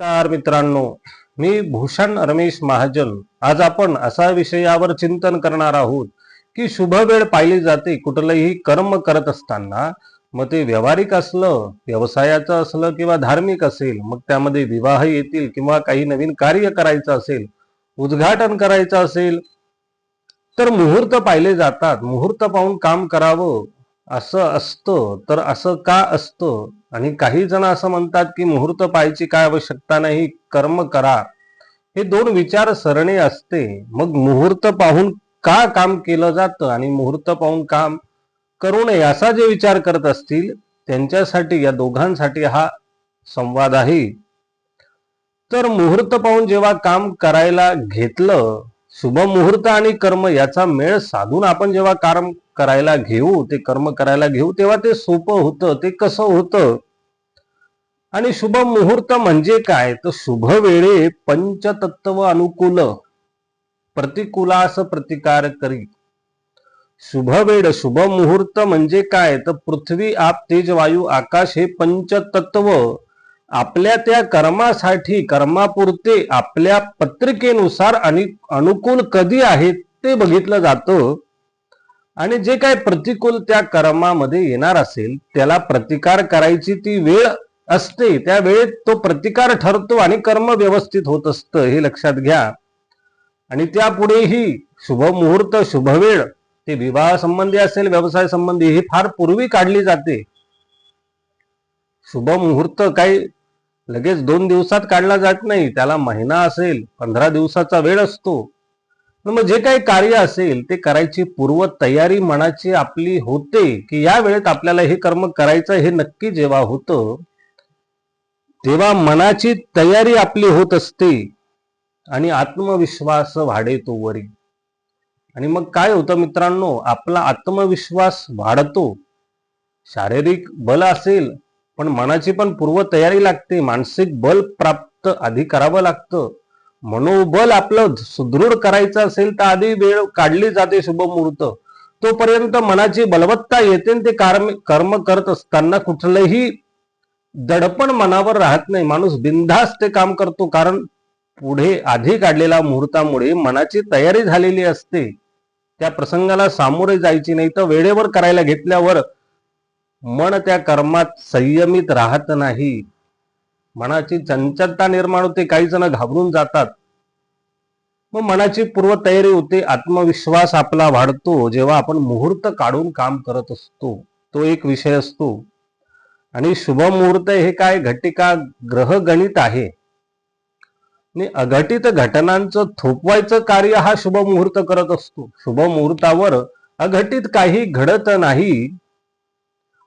नमस्कार मित्रांनो मी भूषण रमेश महाजन. आज आपण असा विषयावर चिंतन करणार आहोत की शुभ वेळ पाहिली जाते कुठलंही कर्म करत असताना. मग ते व्यावहारिक असलं व्यवसायाचं असलं किंवा धार्मिक असेल मग त्यामध्ये विवाह येतील किंवा काही नवीन कार्य करायचं असेल उद्घाटन करायचं असेल तर मुहूर्त पाहिले जातात. मुहूर्त पाहून काम करावं असं असतं तर असं का असतं? आणि काही जण असं म्हणतात की मुहूर्त पाहायची काय आवश्यकता नाही कर्म करा. हे दोन विचार सरणी असते. मग मुहूर्त पाहून का काम केलं जातं आणि मुहूर्त पाहून काम करू नये असा जे विचार करत असतील त्यांच्यासाठी या दोघांसाठी हा संवाद आहे. तर मुहूर्त पाहून जेव्हा काम करायला घेतलं शुभ मुहूर्त आणि कर्म याचा मेळ साधून आपण जेव्हा काम करायला घेऊ ते कर्म करायला घेऊ तेव्हा ते सोपं होतं ते कसं होतं? आणि शुभ मुहूर्त म्हणजे काय? तर शुभ वेळे पंचतत्व अनुकूल प्रतिकूलास प्रतिकार करी. शुभ वेळ शुभ मुहूर्त म्हणजे काय? तर पृथ्वी आप तेज वायू आकाश हे पंचतत्व. आपल्या त्या कर्मासाठी कर्मापुरते आपल्या पत्रिकेनुसार आणि अनुकूल कधी आहेत ते बघितलं जातं. आणि जे काय प्रतिकूल त्या कर्मामध्ये येणार असेल त्याला प्रतिकार करायची ती वेळ असते. त्या वेळेत तो प्रतिकार ठरतो आणि कर्म व्यवस्थित होत असतं हे लक्षात घ्या. आणि त्यापुढेही शुभ मुहूर्त शुभ वेळ ते विवाह संबंधी असेल व्यवसाय संबंधी ही फार पूर्वी काढली जाते. शुभ मुहूर्त काही लगेच दोन दिवसात काढला जात नाही. त्याला महिना असेल पंधरा दिवसाचा वेळ असतो. मग जे काही कार्य असेल ते करायची पूर्व तयारी मनाची आपली होते की या वेळेत आपल्याला हे कर्म करायचं हे नक्की जेव्हा होतं तेव्हा मनाची तयारी आपली होत असते आणि आत्मविश्वास वाढेतो वरी. आणि मग काय होतं मित्रांनो आपला आत्मविश्वास वाढतो. शारीरिक बल असेल पण मनाची पण पूर्व तयारी लागते मानसिक बल प्राप्त आधी करावं लागतं. मनोबल आपलं सुदृढ करायचं असेल तर आधी वेळ काढली जाते शुभ मुहूर्त तोपर्यंत मनाची बलवत्ता येते आणि ते कर्म कर्म करत असताना कुठलंही दडपण मनावर राहत नाही. माणूस बिनधास्त ते काम करतो कारण पुढे आधी काढलेल्या मुहूर्तामुळे मनाची तयारी झालेली असते. त्या प्रसंगाला सामोरे जायची नाही तर वेळेवर करायला घेतल्यावर मन त्या कर्मात संयमित राहत नाही. मनाची चंचलता निर्माण होते काही जण घाबरून जातात. मग मनाची पूर्वतयारी होते आत्मविश्वास आपला वाढतो जेव्हा आपण मुहूर्त काढून काम करत असतो तो एक विषय असतो. आणि शुभ मुहूर्त हे काय? घटिका ग्रह गणित आहे. आणि अघटित घटनांचं थोपवायचं कार्य हा शुभ मुहूर्त करत असतो. शुभ मुहूर्तावर अघटित काही घडत नाही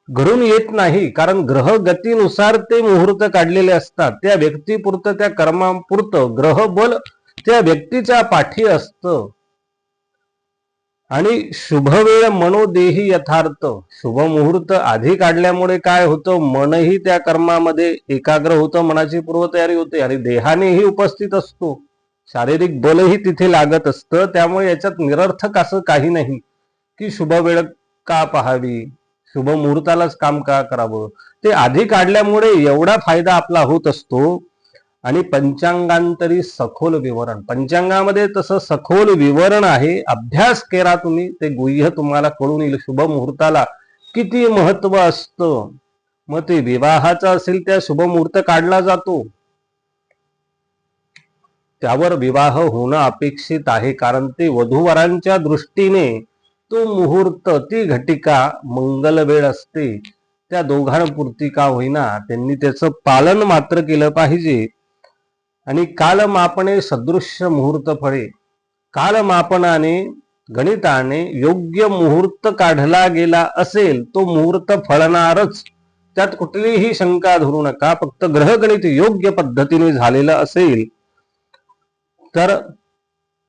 घडून येत नाही. कारण ग्रह गतीनुसार ते मुहूर्त काढलेले असतात. त्या व्यक्तीपुरतं त्या कर्मापुरतं ग्रह बल त्या व्यक्तीच्या पाठी असत. आणि शुभ वेळ मनोदेही यथार्थ. शुभ मुहूर्त आधी काढल्यामुळे काय होतं? मनही त्या कर्मामध्ये एकाग्र होतं मनाची पूर्वतयारी होते आणि देहानेही उपस्थित असतो. शारीरिक बलही तिथे लागत असतं. त्यामुळे याच्यात निरर्थक असं काही नाही की शुभ वेळ का पाहावी? शुभ मुहूर्तालाच काम का करावं? ते आधी काढल्यामुळे एवढा फायदा आपला होत असतो. आणि पंचांगांतरी सखोल विवरण. पंचांगामध्ये तसं सखोल विवरण आहे. अभ्यास केला तुम्ही. ते गुह्य तुम्हाला कळून येईल. शुभ मुहूर्ताला किती महत्त्व असतं? मग ते विवाहाचा असेल त्या शुभ मुहूर्त काढला जातो. त्यावर विवाह होणं अपेक्षित आहे. कारण ते वधूवरांच्या दृष्टीने तो मुहूर्त ती घटिका मंगल वेळ असते. त्या दोघांपुरती का होईना त्यांनी त्याचं पालन मात्र केलं पाहिजे. आणि कालमापणे सदृश्य मुहूर्त फळे. कालमापनाने गणिताने योग्य मुहूर्त काढला गेला असेल तो मुहूर्त फळणारच. त्यात कुठलीही शंका धरू नका फक्त ग्रहगणित योग्य पद्धतीने झालेलं असेल. तर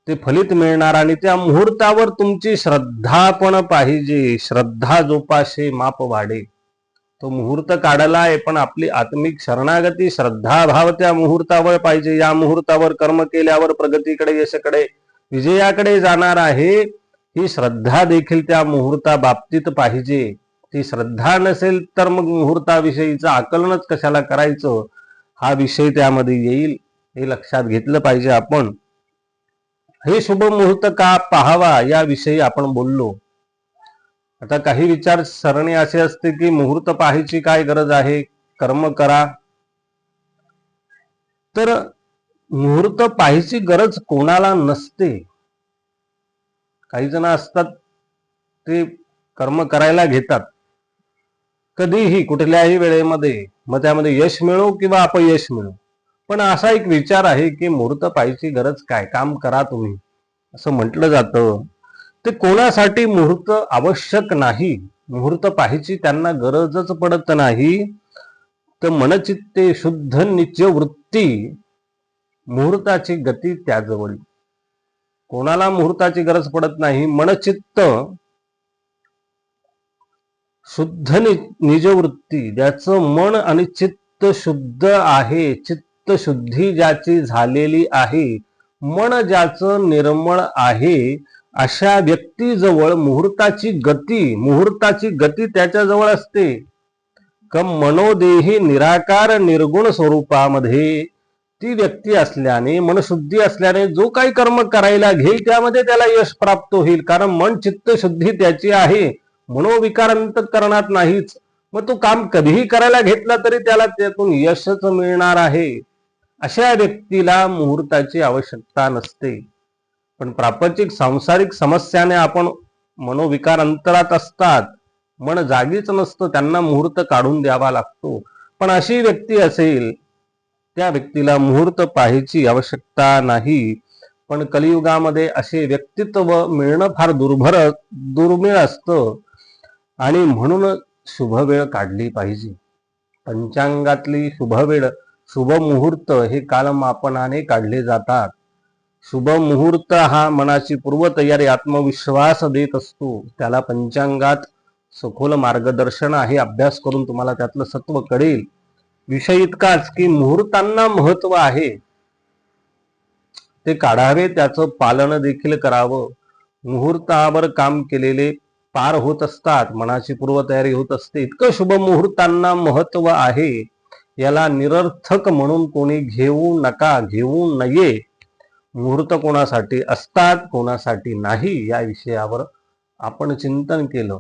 ते फलित मिळणार आणि त्या मुहूर्तावर तुमची श्रद्धा पण पाहिजे. श्रद्धा जोपासे माप वाढे. तो मुहूर्त काढला आहे पण आपली आत्मिक शरणागती श्रद्धाभाव त्या मुहूर्तावर पाहिजे. या मुहूर्तावर कर्म केल्यावर प्रगतीकडे यशाकडे विजयाकडे जाणार आहे. ही श्रद्धा देखील त्या मुहूर्ता बाबतीत पाहिजे. ती श्रद्धा नसेल तर मग मुहूर्ताविषयीचं आकलनच कशाला करायचं? हा विषय त्यामध्ये येईल. हे लक्षात घेतलं पाहिजे आपण. हे शुभ मुहूर्त का पाहावा याविषयी आपण बोललो. आता काही विचार सरणी असे असते की मुहूर्त पाहायची काय गरज आहे? कर्म करा. तर मुहूर्त पाहायची गरज कोणाला नसते. काही जण असतात ते कर्म करायला घेतात. कधीही कुठल्याही वेळेमध्ये. मग त्यामध्ये यश मिळो किंवा अपयश मिळो. पण असा एक विचार आहे की मुहूर्त पाहायची गरज काय? काम करा तुम्ही. असं म्हटलं जातं. ते कोणासाठी मुहूर्त आवश्यक नाही? मुहूर्त पाहायची त्यांना गरजच पडत नाही. तर मनचित्ते शुद्ध नित्य वृत्ती. मुहूर्ताची गती त्याजवळ. कोणाला मुहूर्ताची गरज पडत नाही? मनचित्त. शुद्ध निजवृत्ती. ज्याचं मन आणि चित्त शुद्ध आहे चित्त शुद्धी ज्याची झालेली आहे मन ज्याचं निर्मळ आहे अशा व्यक्तीजवळ मुहूर्ताची गती मुहूर्ताची गती त्याच्याजवळ असते. कम मनोदेही निराकार निर्गुण स्वरूपामध्ये ती व्यक्ती असल्याने मनशुद्धी असल्याने जो काही कर्म करायला घेईल त्यामध्ये त्याला यश प्राप्त होईल. कारण मन चित्त शुद्धी त्याची आहे. मनोविकार करणार नाहीच. मग तो काम कधीही करायला घेतला तरी त्याला त्यातून यशच मिळणार आहे. अशा व्यक्तीला मुहूर्ताची आवश्यकता नसते. पण प्रापंचिक सांसारिक समस्याने आपण मनोविकार अंतरात असतात. मन जागीच नसतं त्यांना मुहूर्त काढून द्यावा लागतो. पण अशी व्यक्ती असेल त्या व्यक्तीला मुहूर्त पाहायची आवश्यकता नाही. पण कलियुगामध्ये असे व्यक्तित्व मिळणं फार दुर्भर दुर्मिळ असतं. आणि म्हणून शुभ वेळ काढली पाहिजे. पंचांगातली शुभ वेळ शुभ मुहूर्त हे कालमापनाने काढले जातात. शुभ मुहूर्त हा मनाची पूर्वतयारी आत्मविश्वास देत असतो. त्याला पंचांगात सखोल मार्गदर्शन आहे अभ्यास करून तुम्हाला त्यातलं सत्व कळेल. विषय इतकाच की मुहूर्तांना महत्त्व आहे. ते काढावे त्याचं पालन देखील करावं. मुहूर्तावर काम केलेले पार होत असतात मनाची पूर्वतयारी होत असते. इतकं शुभ मुहूर्तांना महत्त्व आहे. याला निरर्थक म्हणून कोणी घेऊ नका घेऊ नये. मुहूर्त कोणासाठी असतात कोणासाठी नाही या विषयावर आपण चिंतन केलं.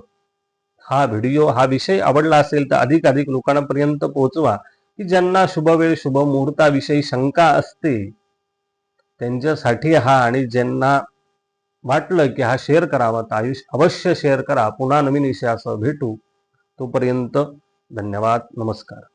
हा व्हिडिओ हा विषय आवडला असेल तर अधिक अधिक लोकांपर्यंत पोहोचवा की ज्यांना शुभ वेळ शुभ मुहूर्ताविषयी शंका असते. त्यांच्यासाठी हा आणि ज्यांना वाटलं की हा शेअर करावा तर आयुष्य अवश्य शेअर करा. पुन्हा नवीन विषयासह भेटू. तोपर्यंत धन्यवाद नमस्कार.